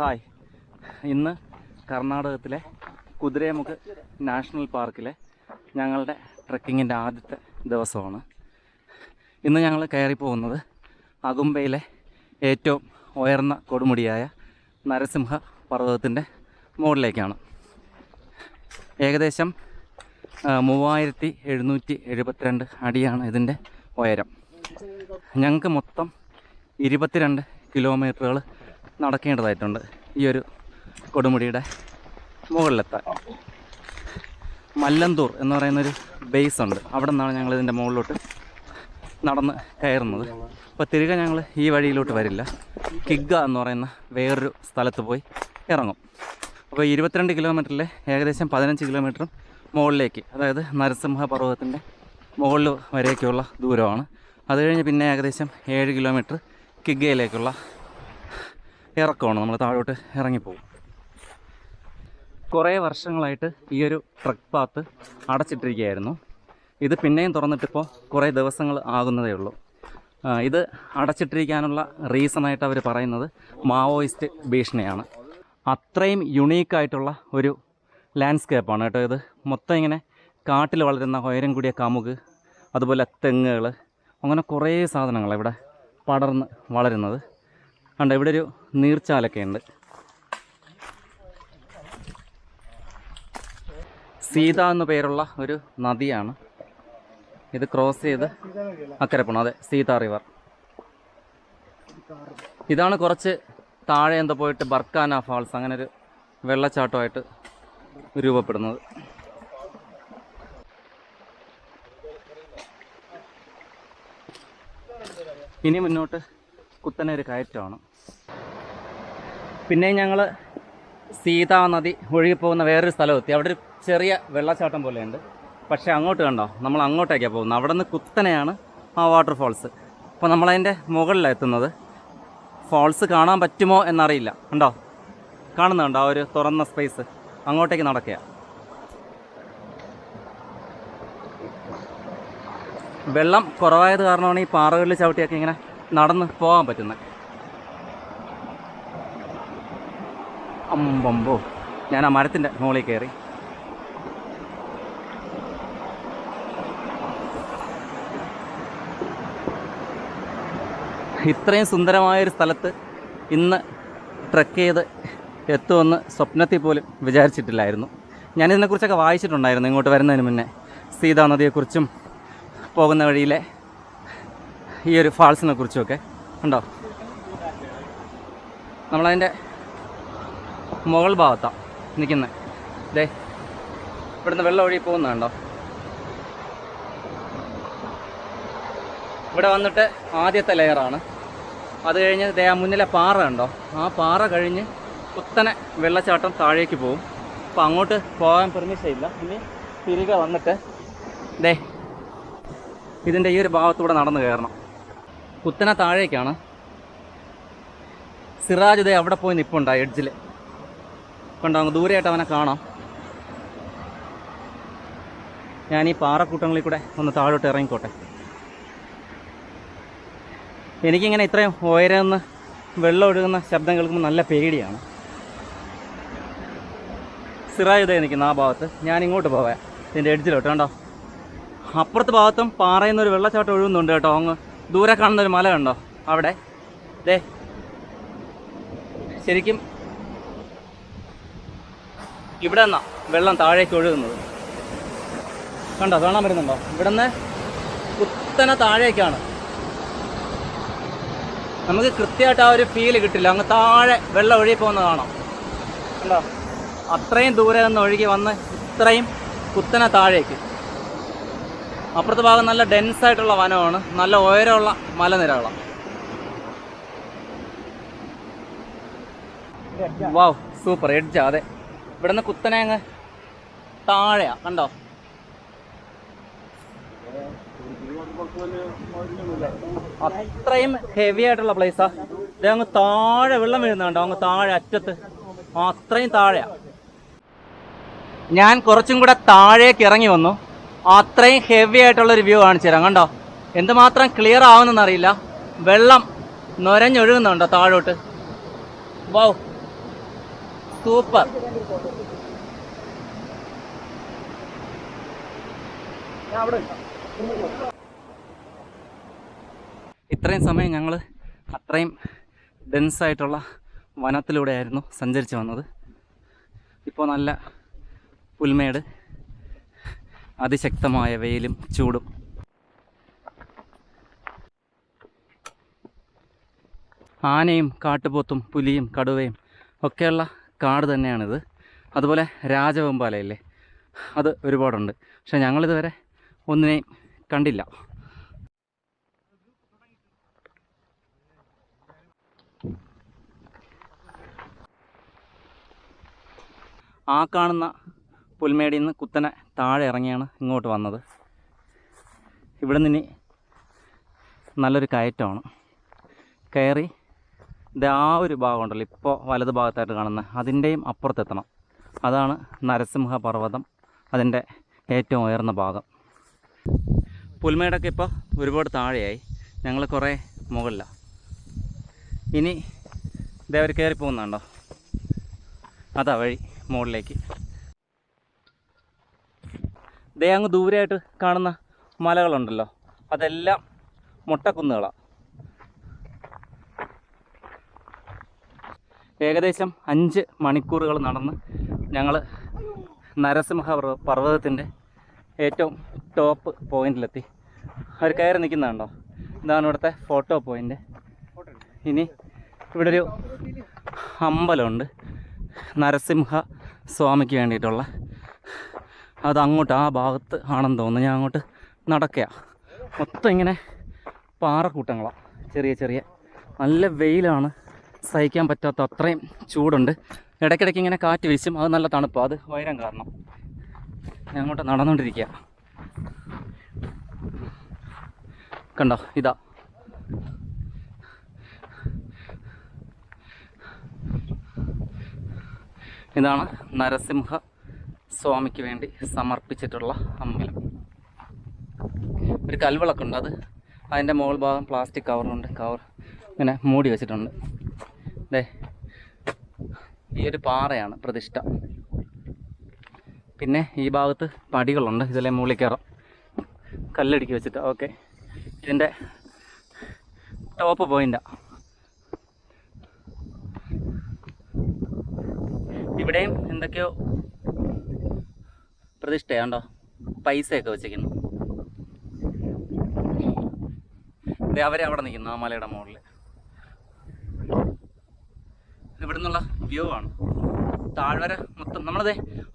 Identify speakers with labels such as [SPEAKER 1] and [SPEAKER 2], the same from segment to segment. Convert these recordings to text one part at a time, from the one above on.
[SPEAKER 1] Hi. ഇന്ന് കർണാടകത്തിലെ കുതിരേമുഖ് national പാർക്കിലെ ഞങ്ങളുടെ ട്രക്കിങ്ങിന്റെ ആദ്യത്തെ ദിവസമാണ്. ഇന്ന് ഞങ്ങൾ കയറിപ്പോകുന്നത് അകുംബയിലെ ഏറ്റവും ഉയർന്ന കൊടുമുടിയായ നരസിംഹ പർവതത്തിന്റെ മുകളിലേക്കാണ്. ഏകദേശം മൂവായിരത്തി എഴുന്നൂറ്റി എഴുപത്തിരണ്ട് അടിയാണ് ഇതിന്റെ ഉയരം. ഞങ്ങൾക്ക് മൊത്തം ഇരുപത്തിരണ്ട് കിലോമീറ്ററുകൾ നടക്കേണ്ടതായിട്ടുണ്ട്. ഈ ഒരു കൊടുമുടിയുടെ മുകളിലെത്താൻ. മല്ലന്തൂർ എന്ന് പറയുന്നൊരു ബേസ് ഉണ്ട്. അവിടെ നിന്നാണ് ഞങ്ങൾ ഇതിന്റെ മുകളിലോട്ട് നടന്ന് കയറുന്നത്. അപ്പോൾ തിരികെ ഞങ്ങൾ ഈ വഴിയിലോട്ട് വരില്ല. കിഗ്ഗ എന്ന് പറയുന്ന വേറൊരു സ്ഥലത്ത് പോയി ഇറങ്ങും. അപ്പോൾ ഇരുപത്തിരണ്ട് കിലോമീറ്ററിൽ ഏകദേശം പതിനഞ്ച് കിലോമീറ്ററും മുകളിലേക്ക് അതായത് നരസിംഹ പർവതത്തിന്റെ മുകളിൽ വരെയൊക്കെയുള്ള ദൂരമാണ്. അത് കഴിഞ്ഞ് പിന്നെ ഏകദേശം ഏഴ് കിലോമീറ്റർ കിഗ്ഗയിലേക്കുള്ള ഇറക്കമാണ്. നമ്മൾ താഴോട്ട് ഇറങ്ങിപ്പോകും. കുറേ വർഷങ്ങളായിട്ട് ഈ ഒരു ട്രക്ക് പാത്ത് അടച്ചിട്ടിരിക്കുകയായിരുന്നു. ഇത് പിന്നെയും തുറന്നിട്ടിപ്പോൾ കുറേ ദിവസങ്ങൾ ആകുന്നതേ ഉള്ളൂ. ഇത് അടച്ചിട്ടിരിക്കാനുള്ള റീസണായിട്ട് അവർ പറയുന്നത് മാവോയിസ്റ്റ് ഭീഷണിയാണ്. അത്രയും യുണീക്കായിട്ടുള്ള ഒരു ലാൻഡ്സ്കേപ്പാണ് കേട്ടോ ഇത്. മൊത്തം ഇങ്ങനെ കാട്ടിൽ വളരുന്ന ഉയരം കൂടിയ കമുക് അതുപോലെ തെങ്ങുകൾ അങ്ങനെ കുറേ സാധനങ്ങൾ ഇവിടെ പടർന്ന് വളരുന്നത്. കണ്ടോ ഇവിടെ ഒരു നീർച്ചാലൊക്കെ ഉണ്ട്. സീത എന്നു പേരുള്ള ഒരു നദിയാണ്. ഇത് ക്രോസ് ചെയ്ത് അക്കരെ പോണം. അതെ സീത റിവർ ഇതാണ് കുറച്ച് താഴെ എന്താ പോയിട്ട് ബർക്കാന ഫാൾസ് അങ്ങനെ ഒരു വെള്ളച്ചാട്ടമായിട്ട് രൂപപ്പെടുന്നത്. ഇനി മുന്നോട്ട് കുത്തനെ ഒരു കയറ്റമാണ്. പിന്നെ ഞങ്ങൾ സീതാ നദി ഒഴുകിപ്പോകുന്ന വേറൊരു സ്ഥലമെത്തി. അവിടെ ഒരു ചെറിയ വെള്ളച്ചാട്ടം പോലെയുണ്ട്. പക്ഷേ അങ്ങോട്ട് കണ്ടോ? നമ്മൾ അങ്ങോട്ടേക്കാണ് പോകുന്നത്. അവിടെ നിന്ന് കുത്തനെയാണ് ആ വാട്ടർഫോൾസ് അപ്പോൾ നമ്മളതിന്റെ മുകളിലാണ് എത്തുന്നത്. ഫാൾസ് കാണാൻ പറ്റുമോ എന്നറിയില്ല. ഉണ്ടോ കാണുന്നുണ്ടോ ആ ഒരു തുറന്ന സ്പേസ് അങ്ങോട്ടേക്ക് നടക്കുക. വെള്ളം കുറവായത് കാരണമാണ് ഈ പാറകളിൽ ചവിട്ടിയൊക്കെ ഇങ്ങനെ നടന്ന് പോകാൻ പറ്റുന്നത് അമ്പമ്പോ. ഞാൻ ആ മരത്തിന്റെ മുകളിൽ കയറി. ഇത്രയും സുന്ദരമായൊരു സ്ഥലത്ത് ഇന്ന് ട്രക്ക് ചെയ്ത് എത്തുമെന്ന് സ്വപ്നത്തിൽ പോലും വിചാരിച്ചിട്ടില്ലായിരുന്നു. ഞാനിതിനെക്കുറിച്ചൊക്കെ വായിച്ചിട്ടുണ്ടായിരുന്നു ഇങ്ങോട്ട് വരുന്നതിന് മുന്നേ. സീതാ നദിയെക്കുറിച്ചും പോകുന്ന വഴിയിലെ ഈ ഒരു ഫാൾസിനെ കുറിച്ചുമൊക്കെ ഉണ്ടോ നമ്മളതിന്റെ മുകൾ ഭാഗത്താണ് നിൽക്കുന്നത് ദേ ഇവിടുന്ന് വെള്ളം ഒഴുകി പോകുന്നുണ്ടോ ഇവിടെ വന്നിട്ട് ആദ്യത്തെ ലെയറാണ്. അത് കഴിഞ്ഞ് ദേ ആ മുന്നിലെ പാറ ഉണ്ടോ ആ പാറ കഴിഞ്ഞ് കുത്തനെ വെള്ളച്ചാട്ടം താഴേക്ക് പോകും. അപ്പോൾ അങ്ങോട്ട് പോകാൻ പെർമിഷൻ ഇല്ല. ഇനി തിരികെ വന്നിട്ട് ദേ ഇതിന്റെ ഈ ഒരു ഭാഗത്തൂടെ നടന്നു കയറണം. കുത്തനെ താഴേക്കാണ്. സിറാജ് ദേ അവിടെ പോയി നിൽപ്പുണ്ട് എഡ്ജിൽ കണ്ടോ അങ്ങ് ദൂരെയായിട്ട് അവനെ കാണാം. ഞാൻ ഈ പാറക്കൂട്ടങ്ങളിൽ കൂടെ ഒന്ന് താഴോട്ട് ഇറങ്ങിക്കോട്ടെ. എനിക്കിങ്ങനെ ഇത്രയും ഉയരന്ന് വെള്ളം ഒഴുകുന്ന ശബ്ദം കേൾക്കുമ്പോൾ നല്ല പേടിയാണ്. സിറായുദയ നിൽക്കുന്ന ആ ഭാഗത്ത്. ഞാൻ ഇങ്ങോട്ട് പോവാം. ഇതിന്റെ എഡ്ജിലോട്ട് കണ്ടോ. അപ്പുറത്തെ ഭാഗത്തും പാറയിൽ നിന്നൊരു വെള്ളച്ചാട്ടം ഒഴുകുന്നുണ്ട് കേട്ടോ അങ്ങ്. ദൂരെ കാണുന്ന ഒരു മല കണ്ടോ? അവിടെ. ദേ. ശരിക്കും ഇവിടെ നിന്നാ വെള്ളം താഴേക്ക് ഒഴുകുന്നത്. കണ്ടോ? കാണാൻ വരുന്നുണ്ടോ ഇവിടെ നിന്ന് കുത്തനെ താഴേക്കാണ്. നമുക്ക് കൃത്യമായിട്ട് ആ ഒരു ഫീൽ കിട്ടില്ല. അങ്ങ് താഴെ വെള്ളം ഒഴുകി പോകുന്നത് കാണാം. കണ്ടോ? അത്രയും ദൂരെ നിന്ന് ഒഴുകി വന്ന് ഇത്രയും കുത്തനെ താഴേക്ക്. അപ്പുറത്തെ ഭാഗം നല്ല ഡെൻസ് ആയിട്ടുള്ള വനമാണ്. നല്ല ഉയരമുള്ള മലനിരകളാണ് വാവ് സൂപ്പർ എഡ്ജാ അതെ. ഇവിടെ നിന്ന് കുത്തനെ അങ്ങ് താഴെയാ കണ്ടോ? അത്രയും ഹെവി ആയിട്ടുള്ള പ്ലേസാ ഇത് അങ്ങ് താഴെ വെള്ളം വീഴുന്നുണ്ടോ അങ്ങ് താഴെ അറ്റത്ത്. അത്രയും താഴെയാ. ഞാൻ കുറച്ചും കൂടെ താഴേക്ക് ഇറങ്ങി വന്നു. അത്രയും ഹെവി ആയിട്ടുള്ളൊരു വ്യൂ കാണിച്ചു കണ്ടോ? എന്തുമാത്രം ക്ലിയർ ആവുന്നെന്നറിയില്ല വെള്ളം നൊരഞ്ഞൊഴുകുന്നുണ്ടോ താഴോട്ട്? വൗ. സൂപ്പർ. ഇത്രയും സമയം ഞങ്ങൾ അത്രയും ഡെൻസായിട്ടുള്ള വനത്തിലൂടെയായിരുന്നു സഞ്ചരിച്ച് വന്നത്. ഇപ്പോൾ നല്ല പുൽമേട്. അതിശക്തമായ വെയിലും ചൂടും. ആനയും കാട്ടുപോത്തും പുലിയും കടുവയും ഒക്കെയുള്ള കാട് തന്നെയാണിത്. അതുപോലെ രാജവെമ്പാലയില്ലേ? അത് ഒരുപാടുണ്ട്. പക്ഷെ ഞങ്ങളിതുവരെ ഒന്നിനെയും കണ്ടില്ല. ആ കാണുന്ന പുൽമേടിയിൽ നിന്ന് കുത്തനെ താഴെ ഇറങ്ങിയാണ് ഇങ്ങോട്ട് വന്നത്. ഇവിടെ നിന്ന് നല്ലൊരു കയറ്റമാണ്. കയറി ഇത് ആ ഒരു ഭാഗമുണ്ടല്ലോ ഇപ്പോൾ വലത് ഭാഗത്തായിട്ട് കാണുന്ന അതിന്റെയും അപ്പുറത്തെത്തണം. അതാണ് നരസിംഹ പർവതം അതിന്റെ ഏറ്റവും ഉയർന്ന ഭാഗം. പുൽമേടൊക്കെ ഇപ്പോൾ ഒരുപാട് താഴെയായി. ഞങ്ങൾ കുറേ മുകളിലാണ് ഇനി ഇതേവർ കയറിപ്പോകുന്നുണ്ടോ? കയറി പോകുന്നുണ്ടോ അതാ വഴി മുകളിലേക്ക്. ദേ അങ്ങ് ദൂരെയായിട്ട് കാണുന്ന മലകളുണ്ടല്ലോ. അതെല്ലാം മുട്ടക്കുന്നുകളാണ് ഏകദേശം അഞ്ച് മണിക്കൂറുകൾ നടന്ന് ഞങ്ങൾ നരസിംഹ പർവതത്തിന്റെ ഏറ്റവും ടോപ്പ് പോയിന്റിലെത്തി അവർ കയറി നിൽക്കുന്നുണ്ടോ? ഇതാണ് ഇവിടുത്തെ ഫോട്ടോ പോയിന്റ് ഇനി ഇവിടെ ഒരു അമ്പലമുണ്ട്. നരസിംഹ സ്വാമിക്ക് വേണ്ടിയിട്ടുള്ള അത് അങ്ങോട്ട് ആ ഭാഗത്ത് ആണെന്ന് തോന്നുന്നു. ഞാൻ അങ്ങോട്ട് നടക്കുക മൊത്തം ഇങ്ങനെ പാറക്കൂട്ടങ്ങളാണ് ചെറിയ ചെറിയ. നല്ല വെയിലാണ്. സഹിക്കാൻ പറ്റാത്ത അത്രയും ചൂടുണ്ട്. ഇടയ്ക്കിടയ്ക്ക് ഇങ്ങനെ കാറ്റ് വീശും. അത് നല്ല തണുപ്പാണ് അത് വൈരം കാരണം. ഞാൻ അങ്ങോട്ട് നടന്നുകൊണ്ടിരിക്കുക കണ്ടോ? ഇതാ. ഇതാണ് നരസിംഹ സ്വാമിക്ക് വേണ്ടി സമർപ്പിച്ചിട്ടുള്ള അമ്പലം. ഒരു കൽവിളക്കുണ്ട് അത്. അതിന്റെ മുകൾ ഭാഗം പ്ലാസ്റ്റിക് കവറുണ്ട് കവർ ഇങ്ങനെ മൂടി വെച്ചിട്ടുണ്ട്. ദേ ഈ ഒരു പാറയാണ് പ്രതിഷ്ഠ. പിന്നെ ഈ ഭാഗത്ത് പടികളുണ്ട്. ഇതിലെ മുകളിൽ കല്ലടിക്ക് വെച്ചിട്ട്. ഓക്കെ. ഇതിന്റെ ടോപ്പ് പോയിന്റാ ഇവിടെയും എന്തൊക്കെയോ പ്രതിഷ്ഠയാണ്ടോ? പൈസയൊക്കെ വെച്ചിരിക്കുന്നു അവിടെ നിൽക്കുന്നു ആ മലയുടെ മുകളിൽ. ഇവിടെ നിന്നുള്ള വ്യൂ ആണ്. താഴ്വര മൊത്തം നമ്മളതേ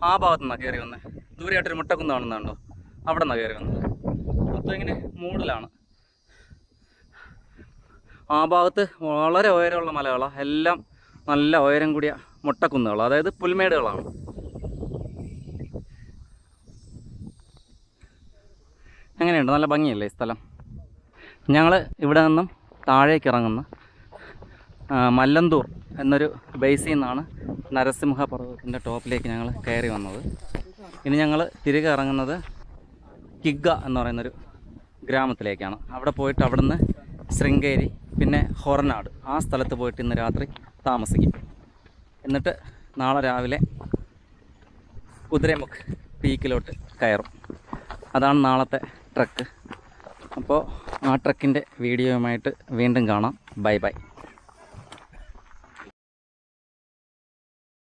[SPEAKER 1] ആ ഭാഗത്തു നിന്നാണ് കയറി വന്നത് ദൂരെയായിട്ടൊരു മുട്ടക്കുന്ന് കാണുന്നുണ്ടോ അവിടെ നിന്നാണ് കയറി വന്നത്. മൊത്തം ഇങ്ങനെ മൂടിലാണ്. ആ ഭാഗത്ത് വളരെ ഉയരമുള്ള മലകളാണ് എല്ലാം നല്ല ഉയരം കൂടിയ മുട്ടക്കുന്നുകളാണ് അതായത് പുൽമേടുകളാണ്. എങ്ങനെയുണ്ട്? നല്ല ഭംഗിയല്ലേ ഈ സ്ഥലം? ഞങ്ങൾ ഇവിടെ നിന്നും താഴേക്ക് ഇറങ്ങുന്ന. മല്ലന്തൂർ എന്നൊരു ബേസിൽ നിന്നാണ് നരസിംഹ പർവതത്തിന്റെ ടോപ്പിലേക്ക് ഞങ്ങൾ കയറി വന്നത്. ഇനി ഞങ്ങൾ തിരികെ ഇറങ്ങുന്നത് കിഗ്ഗ എന്ന് പറയുന്നൊരു ഗ്രാമത്തിലേക്കാണ്. അവിടെ പോയിട്ട് അവിടുന്ന് ശൃംഗേരി പിന്നെ ഹൊറനാട് ആ സ്ഥലത്ത് പോയിട്ട് ഇന്ന് രാത്രി താമസിക്കും. എന്നിട്ട് നാളെ രാവിലെ കുതിരമുഖ് പീക്കിലോട്ട് കയറും. അതാണ് നാളത്തെ ട്രക്ക് അപ്പോൾ ആ ട്രക്കിന്റെ വീഡിയോയുമായിട്ട് വീണ്ടും കാണാം. Bye bye